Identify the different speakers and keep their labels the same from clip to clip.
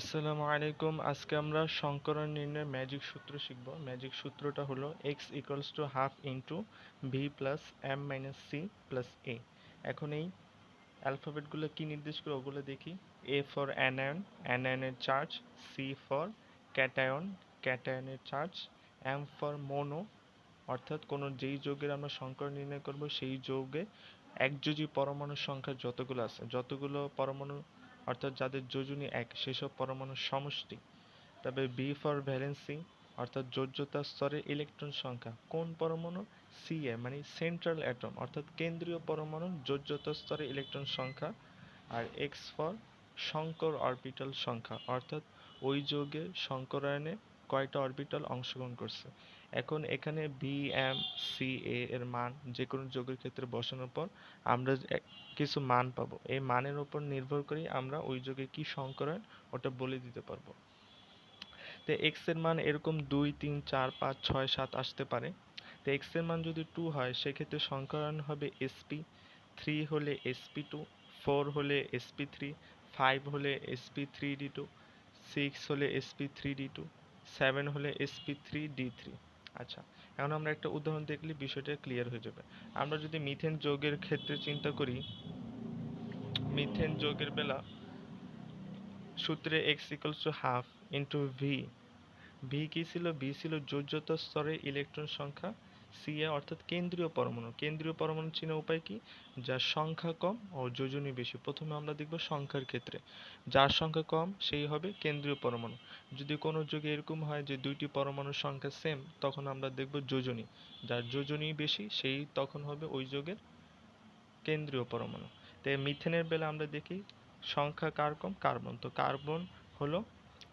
Speaker 1: আসসালামু আলাইকুম। আজকে আমরা সংকরণ নির্ণয়ের ম্যাজিক সূত্র শিখব। ম্যাজিক সূত্রটা হলো X equals to half into V plus M minus C plus A এখন এই অ্যালফাবেটগুলো কী নির্দেশ করে ওগুলো দেখি। এ ফর অ্যানায়ন অ্যানায়নের চার্জ সি ফর ক্যাটায়ন ক্যাটায়নের চার্জ এম ফর মোনো অর্থাৎ কোনো যেই যৌগের আমরা সংকরণ নির্ণয় করব সেই যৌগে একযোজী পরমাণুর সংখ্যা যতগুলো আছে, যতগুলো পরমাণু অর্থাৎ যাদের যোজনী এক, সেসব পরমাণুর সমষ্টি। তবে বি ফর ভ্যালেন্সি অর্থাৎ যোজ্যতা স্তরে ইলেকট্রন সংখ্যা। কোন পরমাণু? সি এ মানে সেন্ট্রাল অ্যাটম অর্থাৎ কেন্দ্রীয় পরমাণু যোজ্যতা স্তরে ইলেকট্রন সংখ্যা। আর এক্স ফর সংকর অরবিটাল সংখ্যা, অর্থাৎ ওই যৌগে সংকরায়নে কয়টা অরবিটাল অংশগ্রহণ করছে? এখন এখানে বি এম সি এ এর মান যে কোনো যৌগের ক্ষেত্রে বসানোর পর আমরা কিছু মান পাবো। এই মানের উপর নির্ভর করে আমরা ওই যুগে কি সংকরণ ওটা বলে দিতে পারব। তো এক্সের মান এরকম দুই, তিন, চার, পাঁচ, ছয়, সাত আসতে পারে। তো এক্সের মান যদি টু হয়, সেক্ষেত্রে সংকরণ হবে এসপি থ্রি হলে এসপি টু ফোর হলে এসপি থ্রি ফাইভ হলে SP three D two six হলে SP three D two seven হলে এসপি থ্রি ডি থ্রি আচ্ছা এখন আমরা একটা উদাহরণ দেখলে বিষয়টা ক্লিয়ার হয়ে যাবে। আমরা যদি মিথেন যৌগের ক্ষেত্রে চিন্তা করি মিথেন যৌগের বেলা সূত্রে X equals to half into V V কি ছিল? ভি ছিল যোজ্যতা স্তরে ইলেকট্রন সংখ্যা সি এ অর্থাৎ কেন্দ্রীয় পরমাণু। কেন্দ্রীয় পরমাণু চিহ্ন উপায় কি? যার সংখ্যা কম ও যোজনী বেশি। প্রথমে আমরা দেখব সংখ্যার ক্ষেত্রে। যার সংখ্যা কম, সেই হবে কেন্দ্রীয় পরমাণু। যদি কোনো যুগে এরকম হয় যে দুইটি পরমাণুর সংখ্যা সেম তখন আমরা দেখব যোজনী। যার যোজনী বেশি, সেই তখন হবে ওই যুগের কেন্দ্রীয় পরমাণু। তো মিথেনের বেলা আমরা দেখি, সংখ্যা কার কম? কার্বন। তো কার্বন হলো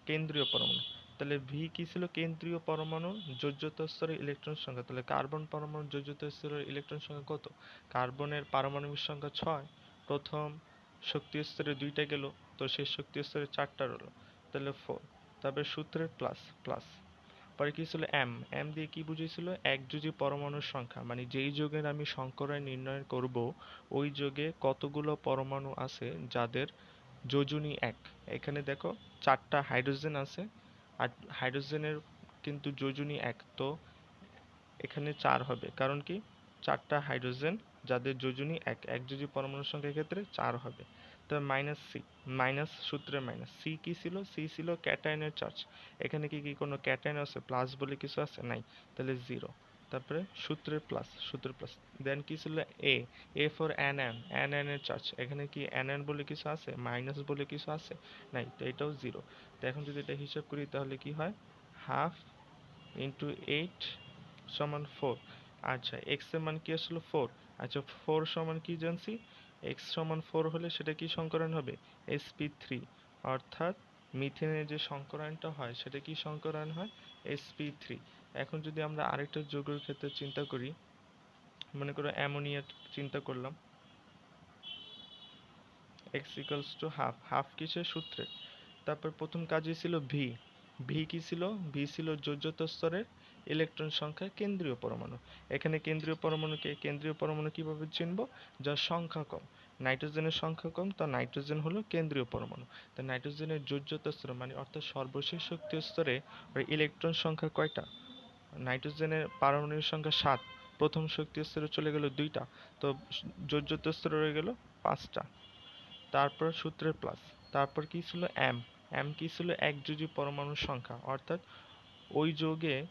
Speaker 1: কেন্দ্রীয় পরমাণু। তাহলে ভি কি ছিল? কেন্দ্রীয় পরমাণু যোজ্যতা স্তরের ইলেকট্রন সংখ্যা। তাহলে কার্বন পরমাণু যোজ্যতা স্তরের ইলেকট্রন সংখ্যা কত? কার্বনের পারমাণবিক সংখ্যা ছয়। প্রথম শক্তি স্তরে দুইটা গেল, তো শেষ শক্তি স্তরে চারটা রলো তাহলে ফোর তারপরে সূত্রের প্লাস প্লাস পরে কি ছিল? এম এম দিয়ে কি বুঝিয়েছিল? একযোজী পরমাণুর সংখ্যা। মানে যেই যোগের আমি সংকরায় নির্ণয় করব, ওই যোগে কতগুলো পরমাণু আছে যাদের যোজনী এক? এখানে দেখো, চারটা হাইড্রোজেন আছে হাইড্রোজেনের কিন্তু যোজনী এক, তো এখানে চার হবে। কারণ কি? চারটা হাইড্রোজেন যাদের যোজনী এক এক একযোজী পরমাণুর সংখ্যার ক্ষেত্রে চার হবে। তো মাইনাস সি মাইনাস সূত্রে মাইনাস সি কি ছিল? সি ছিল ক্যাটায়নের চার্জ। এখানে কি কি কোনো ক্যাটায়ন আছে? প্লাস বলে কিছু আছে? নাই। তাহলে জিরো তারপরে সূত্রের প্লাস সূত্রের প্লাস দেন কি ছিল? A A for an an an এর চার্জ এখানে কি অ্যান অ্যান বলে কিছু আছে? মাইনাস বলে কিছু আছে? নাই, তো এটাও জিরো তো এখন যদি এটা হিসাব করি, তাহলে কি হয়? হাফ ইন্টু এইট সমান ফোর আচ্ছা এক্সের মান কি আসলো? ফোর আচ্ছা ফোর সমান কি জানছি? এক্স সমান ফোর হলে সেটা কি সংকরণ হবে? এসপি থ্রি অর্থাৎ মিথেনের যে সংকরণটা হয়, সেটা কি সংকরণ হয়? এসপি থ্রি এখন যদি আমরা আরেকটা যৌগের ক্ষেত্রে চিন্তা করি, মনে করো অ্যামোনিয়া চিন্তা করলাম X equals to half half কিসের সূত্রে? তারপর প্রথম কাজই ছিল ভি ভি কি ছিল? ভি ছিল যোজ্যত স্তরের ইলেকট্রন সংখ্যা কেন্দ্রীয় পরমাণু। এখানে কেন্দ্রীয় পরমাণুকে কেন্দ্রীয় পরমাণু কীভাবে চিনব? যার সংখ্যা কম। নাইট্রোজেনের সংখ্যা কম, তা নাইট্রোজেন হলো কেন্দ্রীয় পরমাণু। তা নাইট্রোজেনের যোজ্যতা স্তর মানে অর্থাৎ সর্বশেষ শক্তি স্তরে ইলেকট্রন সংখ্যা কয়টা? নাইট্রোজেনের পারমাণবিক সংখ্যা সাত। প্রথম শক্তি স্তরে চলে গেল দুইটা। তো যোজ্যতা স্তরে রয়ে গেল পাঁচটা। তারপর সূত্রের প্লাস। তারপর কি ছিল? এম। এম কি ছিল? একযোজী পরমাণুর সংখ্যা। অর্থাৎ ওই যোগে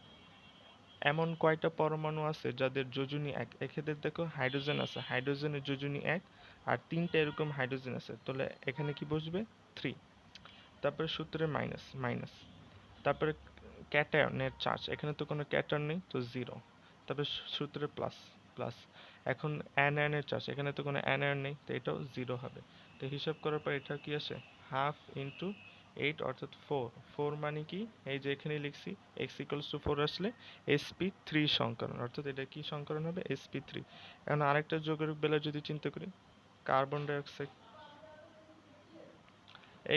Speaker 1: এমন কয়টা পরমাণু আছে যাদের যোজনী এক? এক্ষেত্রে দেখো হাইড্রোজেন আছে। হাইড্রোজেনের যোজনী এক আর তিনটা এরকম হাইড্রোজেন আছে। তাহলে এখানে কি বসবে? থ্রি। তারপরে সূত্রে মাইনাস মাইনাস। তারপরে ক্যাটায়নের চার্জ। এখানে তো কোনো ক্যাটায়ন নেই, তো জিরো তারপরে সূত্রে প্লাস প্লাস এখন অ্যানায়নের চার্জ, এখানে তো কোনো অ্যানায়ন নেই, তো এটাও জিরো হবে। তো হিসাব করার পর এটা কি আসে? হাফ ইন্টু এইট অর্থাৎ ফোর ফোর মানে কি? এই যে এখানে লিখছি এক্স ইকুয়ালস টু ফোর আসলে এসপি থ্রি সংকরণ অর্থাৎ এটা কি সংকরণ হবে? এসপি থ্রি এখন আরেকটা যোগের বেলা যদি চিন্তা করি carbon dioxide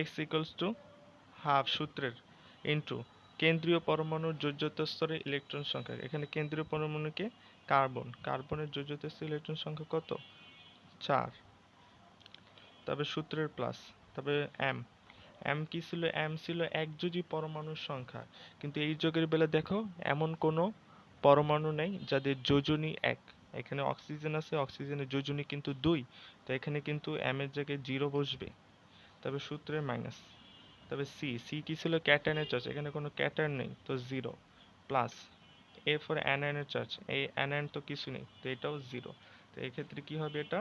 Speaker 1: X equals to half সূত্রের ইন্টু কেন্দ্রীয় পরমাণুর যোজ্যতা স্তরে ইলেকট্রন সংখ্যা। এখানে কেন্দ্রীয় পরমাণুকে কার্বন। কার্বনের যোজ্যতা স্তরে ইলেকট্রন সংখ্যা কত? চার। তারপরে সূত্রের প্লাস। তারপরে এম। এম কি ছিল? এম ছিল এক একযোজি পরমাণুর সংখ্যা। কিন্তু এই যোগের বেলা দেখো, এমন কোনো পরমাণু নেই যাদের যোজনী এক। এখানে অক্সিজেন আছে, অক্সিজেনের যোজনী কিন্তু দুই। তো এখানে কিন্তু এম এর জায়গায় জিরো বসবে। তবে সূত্রের মাইনাস। তবে সি সি কি ছিল ক্যাটায়নের চার্জ এখানে কোনো ক্যাটায়ন নেই, তো জিরো প্লাস এ ফর অ্যানায়নের চার্জ এই অ্যানায়ন তো কিছু নেই, তো এটাও জিরো তো এক্ষেত্রে কি হবে এটা?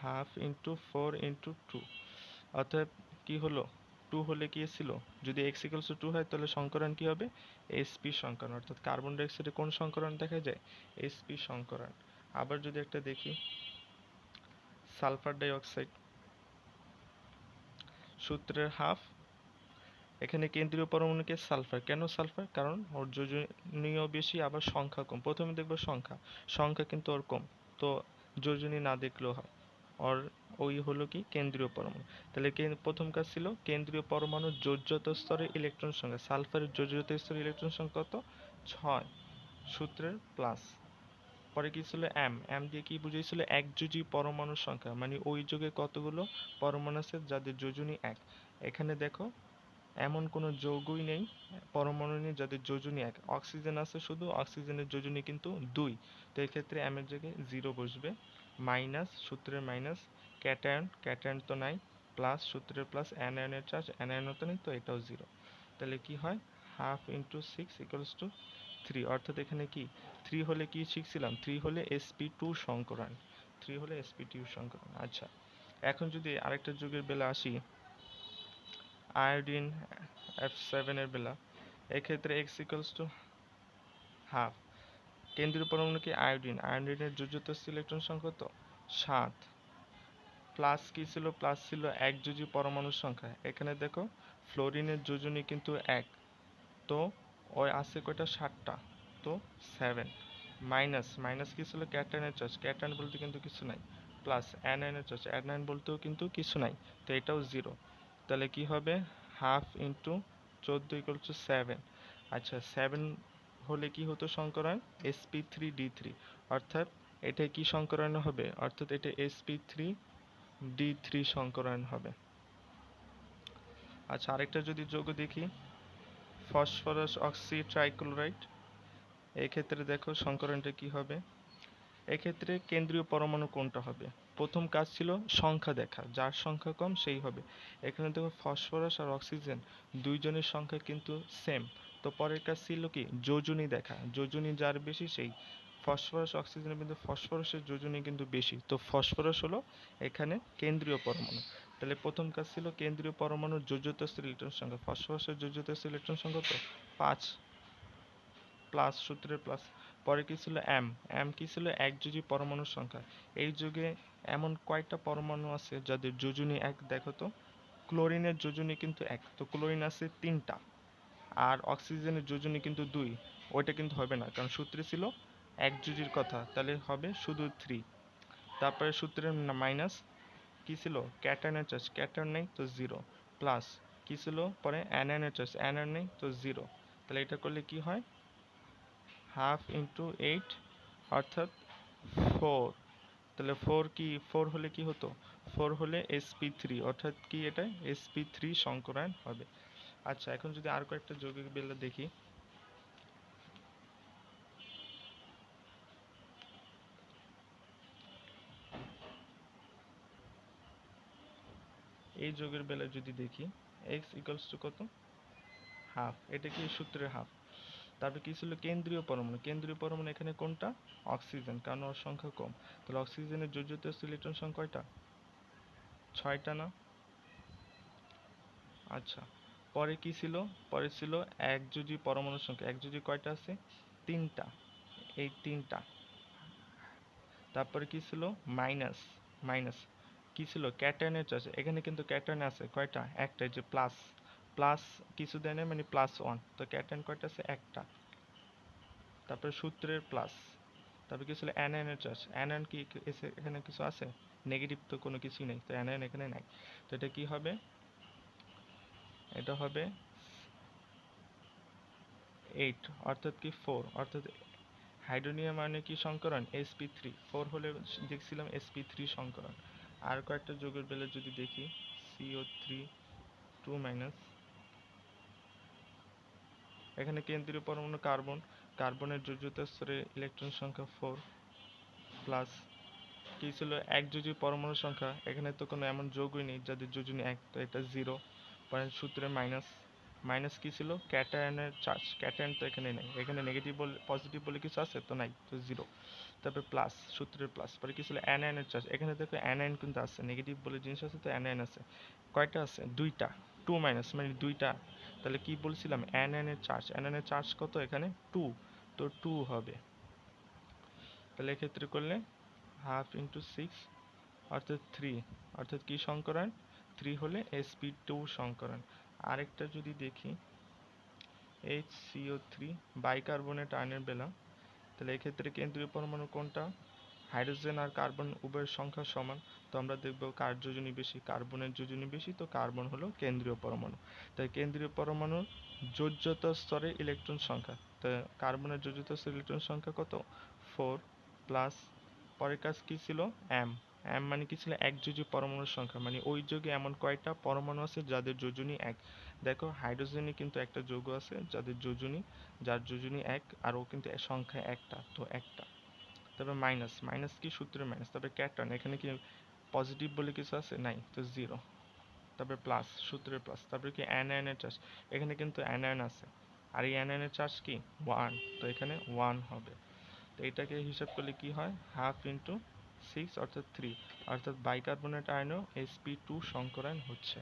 Speaker 1: Half into four into two অর্থাৎ কি হলো? টু হলে কি ছিল যদি এক্স ইকুয়ালস টু হয়, তাহলে সংকরণ কি হবে? এসপি সংকরণ, অর্থাৎ কার্বন ডাইঅক্সাইডে কোন সংকরণ দেখা যায়? এসপি সংকরণ, আবার যদি একটা দেখি সালফার ডাইঅক্সাইড সূত্রের হাফ। এখানে কেন্দ্রীয় পরমাণুকে সালফার। কেন সালফার? কারণ ওর যোজনীয় বেশি, আবার সংখ্যা কম। প্রথমে দেখব সংখ্যা। সংখ্যা কিন্তু ওর কম। তো যোজনী না দেখলেও হয়। ওর ওই হলো কি? কেন্দ্রীয় পরমাণু। তাহলে প্রথম কাজ ছিল, কেন্দ্রীয় পরমাণুর যোজ্যত স্তরে ইলেকট্রন সংখ্যা। সালফারের যোজ্যত স্তরে ইলেকট্রন সংখ্যা কত? ছয়। সূত্রের প্লাস। পরে কি ছিল এম এম দিয়ে কি বুঝিয়েছিল একযোজী পরমাণুর সংখ্যা। মানে ওই যুগে কতগুলো পরমাণু আছে? যাদের যোজনী এক। এখানে দেখো, এমন কোনো যৌগই নেই, পরমাণু নেই যাদের যোজনী এক। অক্সিজেন আছে শুধু, অক্সিজেনের যোজনী কিন্তু দুই। তো এক্ষেত্রে এম এর জায়গায় জিরো বসবে। মাইনাস, সূত্রের মাইনাস, ক্যাটায়ন। ক্যাটায়ন তো নাই। প্লাস, সূত্রের প্লাস অ্যানায়নের চার্জ। অ্যানায়নও তো নেই, তো এটাও জিরো তাহলে কি হয়? Half into six equals to three অর্থাৎ এখানে কি? থ্রি হলে কি শিখছিলাম? থ্রি হলে এসপি টু সংকরণ থ্রি হলে এসপি টু সংকরণ আচ্ছা। এখন যদি আরেকটা যুগের বেলা আসি আয়োডিন এফ সেভেনের বেলা, এক্ষেত্রে এক্স ইকুয়ালস টু হাফ কেন্দ্রীয় পরমাণু কি? আয়োডিন আয়োডিনের যোজ্যতা ইলেকট্রন সংখ্যা তো সাত। প্লাস কি ছিল? প্লাস ছিল এক যোজি পরমাণুর সংখ্যা। এখানে দেখো ফ্লোরিনের যোজনী কিন্তু এক। তো ওই আছে কয়টা? ষাটটা তো সেভেন মাইনাস মাইনাস কি ছিল? ক্যাটায়নের চার্জ ক্যাটায়ন বলতে কিন্তু কিছু নাই। প্লাস অ্যানায়নের চার্জ অ্যানায়ন বলতেও কিন্তু কিছু নাই। তো এটাও জিরো তাহলে কি হবে? হাফ ইন্টু চোদ্দ ইকুয়াল টু সেভেন আচ্ছা সেভেন হলে কি হতো সংকরণ? এসপি থ্রি ডি থ্রি অর্থাৎ এটা কি সংকরণ হবে? অর্থাৎ এটা এসপি থ্রি ডি থ্রি সংকরণ হবে। আচ্ছা আরেকটা যদি যোগ দেখি। ফসফরাস অক্সি ট্রাইক্লোরাইড এক্ষেত্রে দেখো সংকরণটা কি হবে? এক্ষেত্রে কেন্দ্রীয় পরমাণু কোনটা হবে? প্রথম কাজ ছিল সংখ্যা দেখা, যার সংখ্যা কম সেই হবে। এখানে দেখো ফসফরাস আর অক্সিজেন দুইজনের সংখ্যা কিন্তু সেম তো পরের কাজ ছিল কি? যোজনী দেখা, যোজনী যার বেশি সেই। ফসফরাস, অক্সিজেনের কিন্তু ফসফরাসের যোজনী কিন্তু বেশি। তো ফসফরাস হলো এখানে কেন্দ্রীয় পরমাণু। তাহলে প্রথম কাজ ছিল কেন্দ্রীয় পরমাণুর যোজ্যতা ইলেকট্রন সংখ্যা। ফসফরাসের যোজ্যতা ইলেকট্রন সংখ্যা তো পাঁচ প্লাস সূত্রের প্লাস। পরে কি ছিল? এম। এম কি ছিল? একযোজী পরমাণুর সংখ্যা। এই যুগে এমন কয়টা পরমাণু আছে যাদের যোজনী এক, দেখো তো। ক্লোরিনের যোজনী কিন্তু এক, তো ক্লোরিন আছে তিনটা। আর অক্সিজেনের যোজনী কিন্তু দুই। ওইটা কিন্তু হবে না, কারণ সূত্রে ছিল এক জুজির কথা। তাহলে হবে শুধু থ্রি তারপরে সূত্রের মাইনাস কি ছিল? ক্যাটায়নের চার্জ ক্যাটায়ন নেই তো জিরো প্লাস কি ছিল? পরে অ্যানায়নের চার্জ নেই তো জিরো তাহলে এটা করলে কি হয়? হাফ ইন্টু এইট অর্থাৎ ফোর তাহলে ফোর কি ফোর হলে কি হতো? ফোর হলে এসপি থ্রি অর্থাৎ কি এটা? এসপি থ্রি সংকরায়ন হবে। আচ্ছা এখন যদি আর কয়েকটা যৌগিক বেলা দেখি। এই যোগের বেলায় যদি দেখি এক্স ইকুয়ালস টু কত? হাফ এটা কি সূত্রের হাফ তারপরে কি ছিল? কেন্দ্রীয় পরমাণু। কেন্দ্রীয় পরমাণু এখানে কোনটা? অক্সিজেন কারণ ওর সংখ্যা কম। তাহলে অক্সিজেনের যোজ্যতা ইলেকট্রন সংখ্যা কয়টা? ছয়টা না? আচ্ছা। পরে কি ছিল? পরে ছিল এক যোজি পরমাণুর সংখ্যা। এক যোজি কয়টা আছে? তিনটা। এই তিনটা। তারপরে কি ছিল? মাইনাস মাইনাস কি ছিল? ক্যাটায়নের চার্জ এখানে কিন্তু ক্যাটায়ন আছে কয়টা? একটা যে প্লাস প্লাস কিছু দেয় না মানে প্লাস ওয়ান তো ক্যাটায়ন কয়টা আছে? একটা। তারপরে সূত্রের প্লাস তারপরে কি ছিল? অ্যানায়নের চার্জ অ্যানায়ন কি এখানে কিছু আছে? নেগেটিভ তো কোনো কিছুই নেই। তো অ্যানায়ন এখানে নাই। তো এটা কি হবে? এটা হবে এইট অর্থাৎ কি ফোর অর্থাৎ হাইড্রোনিয়াম মানে কি সংকরণ? এসপি থ্রি ফোর হলে দেখছিলাম এসপি থ্রি সংকরণ। আর কয়েকটা যোগের বেলে যদি দেখি সিও থ্রি টু মাইনাস এখানে কেন্দ্রীয় পরমাণু কার্বন কার্বনের যোজ্যতা স্তরে ইলেকট্রন সংখ্যা ফোর প্লাস কী ছিল? এক যোজী পরমাণু সংখ্যা। এখানে তো কোনো এমন যোগই নেই যাদের যোজনী এক, তো এটা জিরো পয়েন্ট সূত্রে মাইনাস মাইনাস কী ছিল? ক্যাটায়নের চার্জ ক্যাটায়ন তো এখানে নেই। এখানে নেগেটিভ বলে পজিটিভ বলে কিছু আছে? তো নাই, তো জিরো তারপরে প্লাস সূত্রের প্লাস পরে কি ছিল? অ্যানায়নের চার্জ এখানে দেখো অ্যানায়ন কিন্তু আছে। নেগেটিভ বলে জিনিস আছে, তো অ্যানায়ন আছে। কয়টা আছে? দুইটা। টু মাইনাস মানে দুইটা। তাহলে কি বলছিলাম? অ্যানায়নের চার্জ অ্যানায়নের চার্জ কত? এখানে টু তো টু হবে। তাহলে এক্ষেত্রে করলে হাফ ইন্টু সিক্স অর্থাৎ থ্রি অর্থাৎ কি সংকরণ? থ্রি হলে এসপি টু সংকরণ। আরেকটা যদি দেখি এইচ সিও থ্রি বাইকার্বনেট আয়নের বেলা তাহলে এক্ষেত্রে কেন্দ্রীয় পরমাণু কোনটা? হাইড্রোজেন আর কার্বন উভয়ের সংখ্যা সমান। তো আমরা দেখব কার যোজনী বেশি কার্বনের যোজনী বেশি, তো কার্বন হলো কেন্দ্রীয় পরমাণু। তাই কেন্দ্রীয় পরমাণুর যোজ্যতা স্তরে ইলেকট্রন সংখ্যা। তা কার্বনের যোজ্যতা স্তরে ইলেকট্রন সংখ্যা কত? ফোর প্লাস পরের কাজ কী ছিল? এম এম মানে কি ছিল? এক যোজী পরমাণুর সংখ্যা। মানে ওই যোগে এমন কয়টা পরমাণু আছে যাদের যোজনী এক? দেখো, হাইড্রোজেনে কিন্তু একটা যৌগ আছে যাদের যোজনী, যার যোজনী এক, আর ও কিন্তু সংখ্যা একটা, তো একটা। তারপর মাইনাস মাইনাস কি সূত্রে মাইনাস? তারপরে ক্যাটন এখানে কি পজিটিভ বলে কিছু আছে? নাই, তো জিরো। তারপরে প্লাস, সূত্রের প্লাস। তারপরে কি অ্যানায়নের চার্জ? এখানে কিন্তু অ্যানায়ন আছে। আর এই অ্যানায়নের চার্জ কি? ওয়ান, তো এখানে ওয়ান হবে। তো এটাকে হিসাব করলে কি হয়? হাফ ইন্টু সিক্স অর্থাৎ থ্রি অর্থাৎ বাইকার্বনেট আয়নও এসপি টু সংকরায়ন হচ্ছে।